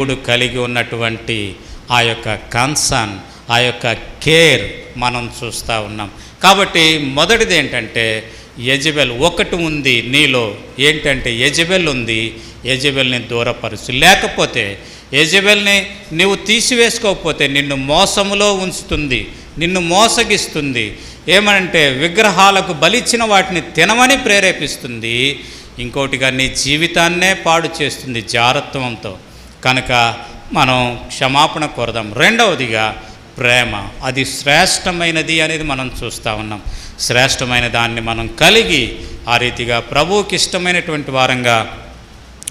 దేవుడు కలిగి ఉన్నటువంటి ఆ యొక్క కన్సర్న్ ఆ యొక్క కేర్ మనం చూస్తూ ఉన్నాం. కాబట్టి మొదటిది ఏంటంటే యజబెల్ ఒకటి ఉంది నీలో. ఏంటంటే యజబెల్ ఉంది యజబెల్ని దూరపరచు లేకపోతే యజబెల్ని నీవు తీసివేసుకోకపోతే నిన్ను మోసములో ఉంచుతుంది నిన్ను మోసగిస్తుంది. ఏమనంటే విగ్రహాలకు బలిచ్చిన వాటిని తినమని ప్రేరేపిస్తుంది. ఇంకోటిగా నీ జీవితాన్నే పాడు చేస్తుంది జారత్వంతో. కనుక మనం క్షమాపణ కోరదాం. రెండవదిగా ప్రేమ. అది శ్రేష్టమైనది అనేది మనం చూస్తూ ఉన్నాం. శ్రేష్టమైన దాన్ని మనం కలిగి ఆ రీతిగా ప్రభువుకి ఇష్టమైనటువంటి వారంగా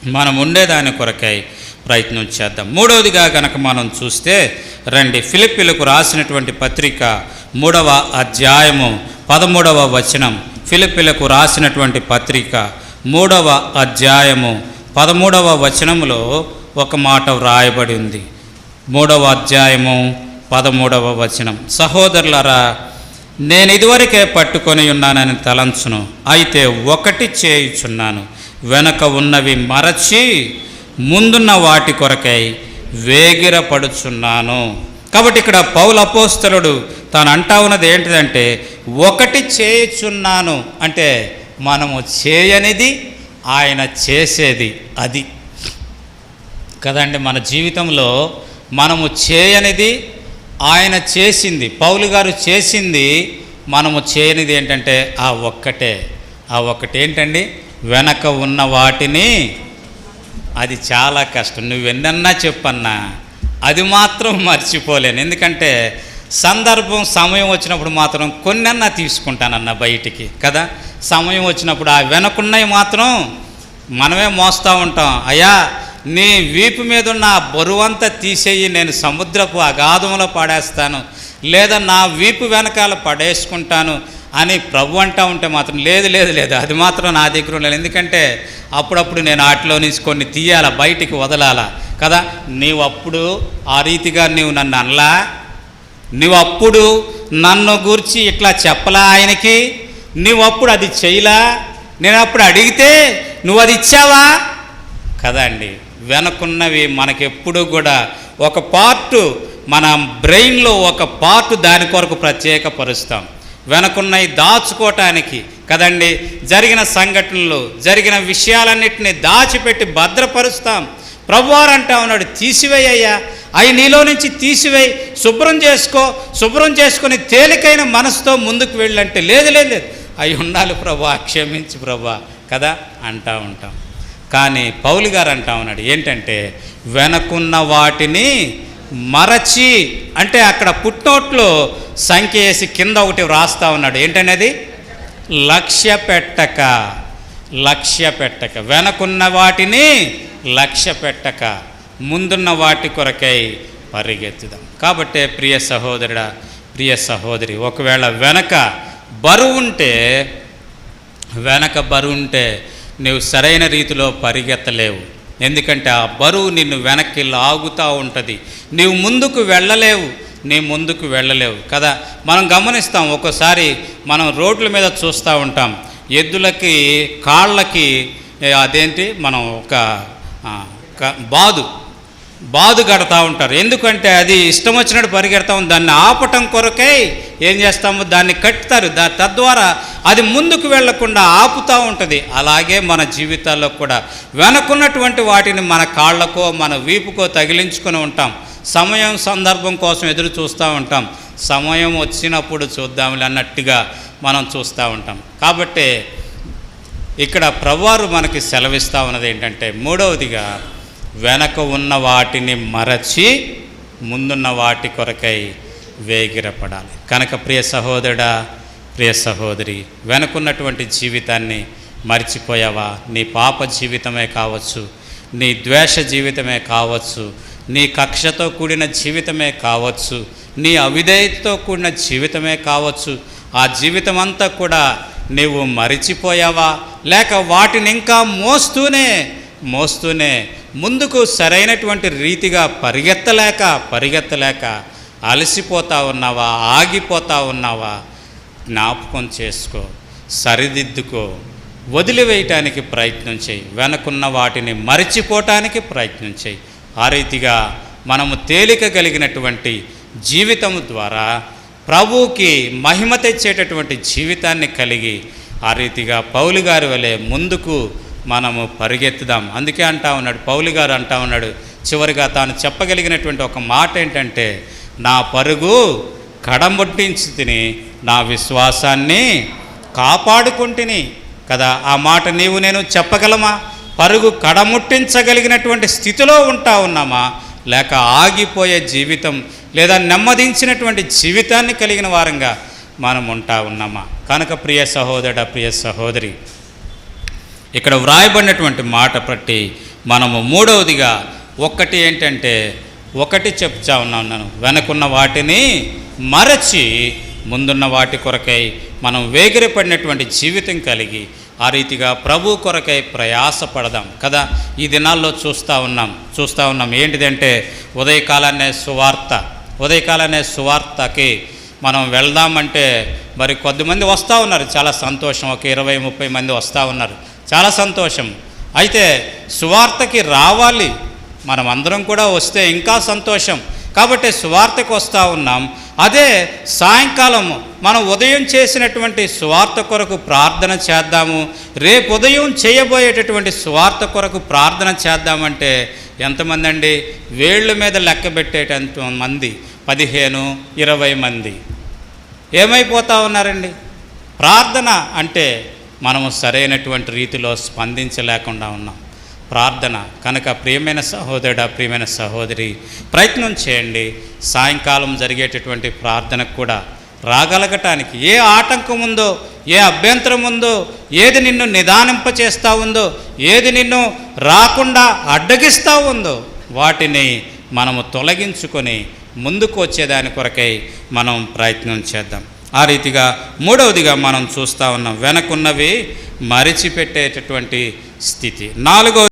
మనం ఉండేదాని కొరకై ప్రయత్నం చేద్దాం. మూడవదిగా కనుక మనం చూస్తే రండి ఫిలిపిలకు రాసినటువంటి పత్రిక మూడవ అధ్యాయము పదమూడవ వచనం. ఫిలిపిలకు రాసినటువంటి పత్రిక మూడవ అధ్యాయము పదమూడవ వచనములో ఒక మాట వ్రాయబడి ఉంది. మూడవ అధ్యాయము పదమూడవ వచనం. సహోదరులరా నేను ఇదివరకే పట్టుకొని ఉన్నానని తలంచును. అయితే ఒకటి చేయుచున్నాను. వెనక ఉన్నవి మరచి ముందున్న వాటి కొరకై వేగిరపడుచున్నాను. కాబట్టి ఇక్కడ పౌల అపోస్తలుడు తాను అంటా ఉన్నది ఏంటిదంటే ఒకటి చేయుచున్నాను అంటే మనము చేయనిది ఆయన చేసేది అది. కదండి మన జీవితంలో మనము చేయనిది ఆయన చేసింది పౌలు గారు చేసింది మనము చేయనిది ఏంటంటే ఆ ఒక్కటే. ఆ ఒక్కటి ఏంటండి? వెనక ఉన్న వాటిని అది చాలా కష్టం. నువ్వెన్నన్నా చెప్పన్నా అది మాత్రం మర్చిపోలేను. ఎందుకంటే సందర్భం సమయం వచ్చినప్పుడు మాత్రం కొన్నన్నా తీసుకుంటానన్న బయటికి కదా? సమయం వచ్చినప్పుడు ఆ వెనకున్నవి మాత్రం మనమే మోస్తూ ఉంటాం. అయ్యా నీ వీపు మీద ఉన్న బరువంతా తీసేయి నేను సముద్రపు అగాధంలో పడేస్తాను. లేదా నా వీపు వెనకాల పడేసుకుంటాను అని ప్రభు అంటా ఉంటే మాత్రం లేదు లేదు లేదు అది మాత్రం నా దగ్గర లేదు ఎందుకంటే అప్పుడప్పుడు నేను వాటిలో నుంచి కొన్ని తీయాలా బయటికి వదలాలా. కదా నీవు అప్పుడు ఆ రీతిగా నీవు నన్ను అనలా? నువ్వు అప్పుడు నన్ను గురించి ఇట్లా చెప్పలా ఆయనకి? నువ్వు అప్పుడు అది చేయలా? నేను అప్పుడు అడిగితే నువ్వు అది ఇచ్చావా? కదా అండి. వెనకున్నవి మనకెప్పుడు కూడా ఒక పార్టు మన బ్రెయిన్లో ఒక పార్ట్ దాని కొరకు ప్రత్యేకపరుస్తాం. వెనకున్నవి దాచుకోవటానికి కదండి జరిగిన సంఘటనలు జరిగిన విషయాలన్నింటినీ దాచిపెట్టి భద్రపరుస్తాం. ప్రభువారు అంటా ఉన్నాడు తీసివేయ్యా అవి నీలో నుంచి తీసివేయి శుభ్రం చేసుకో శుభ్రం చేసుకొని తేలికైన మనసుతో ముందుకు వెళ్ళంటే లేదు లేదు లేదు. అవి ఉండాలి ప్రభా క్షమించి ప్రభా కదా అంటా ఉంటాం. కానీ పౌలి గారు అంటా ఉన్నాడు ఏంటంటే వెనకున్న వాటిని మరచి అంటే అక్కడ పుట్నోట్లో సంఖ్య వేసి కింద ఒకటి వ్రాస్తా ఉన్నాడు. ఏంటనేది? లక్ష్య పెట్టక లక్ష్య పెట్టక. వెనకున్న వాటిని లక్ష్య పెట్టక ముందున్న వాటి కొరకై పరిగెత్తుదాం. కాబట్టే ప్రియ సహోదరుడా ప్రియ సహోదరి ఒకవేళ వెనక బరువు ఉంటే వెనక బరువు ఉంటే నువ్వు సరైన రీతిలో పరిగెత్తలేవు. ఎందుకంటే ఆ బరువు నిన్ను వెనక్కి లాగుతూ ఉంటుంది. నీవు ముందుకు వెళ్ళలేవు. నీ ముందుకు వెళ్ళలేవు. కదా? మనం గమనిస్తాం ఒక్కోసారి మనం రోడ్ల మీద చూస్తూ ఉంటాం. ఎద్దులకి కాళ్ళకి అదేంటి? మనం ఒక బాదు బాదు కడతా ఉంటారు. ఎందుకంటే అది ఇష్టం వచ్చినట్టు పరిగెడతాం. దాన్ని ఆపటం కొరకై ఏం చేస్తాము? దాన్ని కట్టుతారు. దా తద్వారా అది ముందుకు వెళ్ళకుండా ఆపుతూ ఉంటుంది. అలాగే మన జీవితాల్లో కూడా వెనకున్నటువంటి వాటిని మన కాళ్ళకో మన వీపుకో తగిలించుకొని ఉంటాం. సమయం సందర్భం కోసం ఎదురు చూస్తూ ఉంటాం. సమయం వచ్చినప్పుడు చూద్దాంలే అన్నట్టుగా మనం చూస్తూ ఉంటాం. కాబట్టి ఇక్కడ ప్రవ్వారు మనకి సెలవిస్తూ ఉన్నది ఏంటంటే మూడవదిగా వెనక ఉన్న వాటిని మరచి ముందున్న వాటి కొరకై వేగిరపడాలి. కనుక ప్రియ సహోదరుడా ప్రియ సహోదరి వెనకున్నటువంటి జీవితాన్ని మర్చిపోయావా? నీ పాప జీవితమే కావచ్చు నీ ద్వేష జీవితమే కావచ్చు నీ కక్షతో కూడిన జీవితమే కావచ్చు నీ అవిధేయతతో కూడిన జీవితమే కావచ్చు. ఆ జీవితం అంతా కూడా నీవు మరిచిపోయావా? లేక వాటిని ఇంకా మోస్తూనే మోస్తూనే ముందుకు సరైనటువంటి రీతిగా పరిగెత్తలేక పరిగెత్తలేక అలసిపోతా ఉన్నావా? ఆగిపోతా ఉన్నావా? జ్ఞాపకం చేసుకో సరిదిద్దుకో వదిలివేయటానికి ప్రయత్నం చేయి వెనకున్న వాటిని మరిచిపోవటానికి ప్రయత్నం చేయి. ఆ రీతిగా మనము తేలిక కలిగినటువంటి జీవితం ద్వారా ప్రభువుకి మహిమ తెచ్చేటటువంటి జీవితాన్ని కలిగి ఆ రీతిగా పౌలు గారి వలె ముందుకు మనము పరిగెత్తుదాం. అందుకే అంటా ఉన్నాడు పౌలు గారు అంటా ఉన్నాడు చివరిగా తాను చెప్పగలిగినటువంటి ఒక మాట ఏంటంటే నా పరుగు కడముట్టించి తిని నా విశ్వాసాన్ని కాపాడుకుంటుని కదా. ఆ మాట నీవు నేను చెప్పగలమా? పరుగు కడముట్టించగలిగినటువంటి స్థితిలో ఉంటా ఉన్నామా? లేక ఆగిపోయే జీవితం లేదా నెమ్మదించినటువంటి జీవితాన్ని కలిగిన వారంగా మనం ఉంటా ఉన్నామా? కనుక ప్రియ సహోదరుడ ప్రియ సహోదరి ఇక్కడ వ్రాయబడినటువంటి మాట బట్టి మనము మూడవదిగా ఒక్కటి ఏంటంటే ఒకటి చెప్తా ఉన్నాను. వెనకున్న వాటిని మరచి ముందున్న వాటి కొరకై మనం వేగిరపడినటువంటి జీవితం కలిగి ఆ రీతిగా ప్రభు కొరకై ప్రయాసపడదాం కదా. ఈ దినాల్లో చూస్తూ ఉన్నాం. చూస్తూ ఉన్నాం. ఏంటిదంటే ఉదయకాలనే సువార్త. ఉదయకాలనే సువార్తకి మనం వెళ్దామంటే మరి కొద్దిమంది వస్తూ ఉన్నారు. చాలా సంతోషం. ఒక ఇరవై ముప్పై మంది వస్తూ ఉన్నారు. చాలా సంతోషం. అయితే సువార్తకి రావాలి. మనం అందరం కూడా వస్తే ఇంకా సంతోషం. కాబట్టి సువార్తకు వస్తూ ఉన్నాం. అదే సాయంకాలము మనం ఉదయం చేసినటువంటి సువార్త కొరకు ప్రార్థన చేద్దాము. రేపు ఉదయం చేయబోయేటటువంటి సువార్త కొరకు ప్రార్థన చేద్దామంటే ఎంతమంది అండి వేళ్ళ మీద లెక్క పెట్టేటంత మంది. పదిహేను ఇరవై మంది. ఏమైపోతా ఉన్నారండి? ప్రార్థన అంటే మనము సరైనటువంటి రీతిలో స్పందించలేకుండా ఉన్నాం. ప్రార్థన. కనుక ప్రియమైన సహోదరుడ ప్రియమైన సహోదరి ప్రయత్నం చేయండి. సాయంకాలం జరిగేటటువంటి ప్రార్థనకు కూడా రాగలగటానికి ఏ ఆటంకం ఉందో ఏ అభ్యంతరం ఉందో ఏది నిన్ను నిదానింపచేస్తూ ఉందో ఏది నిన్ను రాకుండా అడ్డగిస్తూ ఉందో వాటిని మనము తొలగించుకొని ముందుకు వచ్చేదాని కొరకై మనం ప్రయత్నం చేద్దాం. ఆ రీతిగా మూడవదిగా మనం చూస్తూ ఉన్నాం. వెనకున్నవి మరిచిపెట్టేటటువంటి స్థితి. నాలుగవ